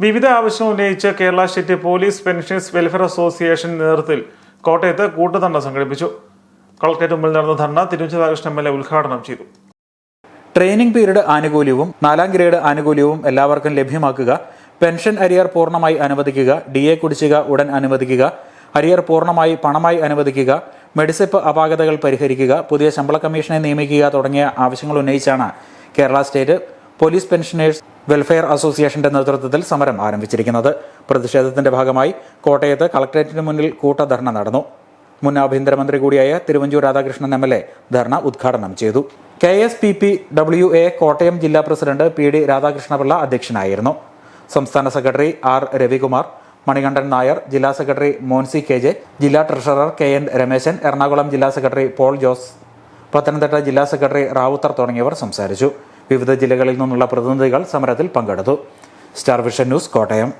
വിവിധ ആവശ്യം ഉന്നയിച്ച് Kerala state police pensions welfare association നേതൃത്വത്തിൽ കോട്ടയത്ത് കൂട്ടധർണ സംഘടിപ്പിച്ചു. കളക്ടറേറ്റ് മുമ്പിൽ നടന്ന ധർണ രാകൃഷ്ണ എം എൽ എ ഉദ്ഘാടനം ചെയ്തു. ട്രെയിനിംഗ് പീരീഡ് ആനുകൂല്യവും നാലാം ഗ്രേഡ് ആനുകൂല്യവും എല്ലാവർക്കും ലഭ്യമാക്കുക. പെൻഷൻ അരിയർ പൂർണമായി അനുവദിക്കുക. ഡി എ കുടിശ്ശിക ഉടൻ അനുവദിക്കുക. അരിയർ പൂർണമായി പണമായി അനുവദിക്കുക. മെഡിസിപ്പ് അപാകതകൾ പരിഹരിക്കുക. പുതിയ ശമ്പള കമ്മീഷനെ നിയമിക്കുക തുടങ്ങിയ ആവശ്യങ്ങൾ ഉന്നയിച്ചാണ് Kerala state police pensioners welfare അസോസിയേഷന്റെ നേതൃത്വത്തിൽ സമരം ആരംഭിച്ചിരിക്കുന്നത്. പ്രതിഷേധത്തിന്റെ ഭാഗമായി കോട്ടയത്ത് കളക്ടറേറ്റിന് മുന്നിൽ കൂട്ടധർണ നടന്നു. മുൻ ആഭ്യന്തരമന്ത്രി കൂടിയായ Thiruvanchoor Radhakrishnan M L A ധർണ ഉദ്ഘാടനം ചെയ്തു. K S P P W A Kottayam ജില്ലാ പ്രസിഡന്റ് പി ഡി രാധാകൃഷ്ണപിള്ള അധ്യക്ഷനായിരുന്നു. സംസ്ഥാന സെക്രട്ടറി ആർ രവികുമാർ മണികണ്ഠൻ നായർ ജില്ലാ സെക്രട്ടറി മോൻസി കെ ജെ ജില്ലാ treasurer K N Rameshan Ernakulam ജില്ലാ സെക്രട്ടറി പോൾ ജോസ് പത്തനംതിട്ട ജില്ലാ സെക്രട്ടറി റാവുത്തർ തുടങ്ങിയവർ സംസാരിച്ചു. വിവിധ ജില്ലകളിൽ നിന്നുള്ള പ്രതിനിധികൾ സമരത്തിൽ പങ്കെടുത്തു. Star vision news Kottayam.